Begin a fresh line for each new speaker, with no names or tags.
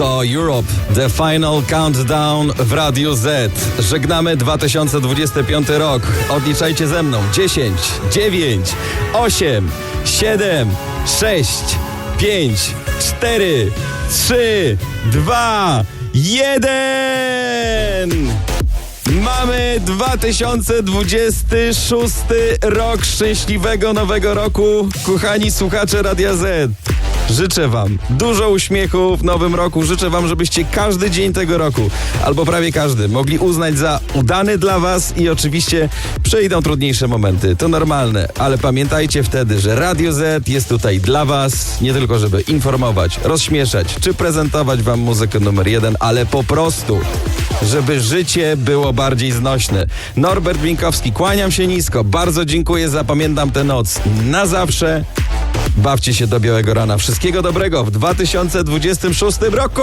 To Europe, The Final Countdown w Radiu Z. Żegnamy 2025 rok. Odliczajcie ze mną. 10, 9, 8, 7, 6, 5, 4, 3, 2, 1. Mamy 2026 rok szczęśliwego nowego roku. Kochani słuchacze Radia Z. Życzę Wam dużo uśmiechu w nowym roku. Życzę Wam, żebyście każdy dzień tego roku, albo prawie każdy, mogli uznać za udany dla Was i oczywiście przejdą trudniejsze momenty. To normalne, ale pamiętajcie wtedy, że Radio Z jest tutaj dla Was, nie tylko żeby informować, rozśmieszać czy prezentować Wam muzykę numer jeden, ale po prostu żeby życie było bardziej znośne. Norbert Binkowski, kłaniam się nisko. Bardzo dziękuję, zapamiętam tę noc na zawsze. Bawcie się do białego rana. Wszystkiego dobrego w 2026 roku!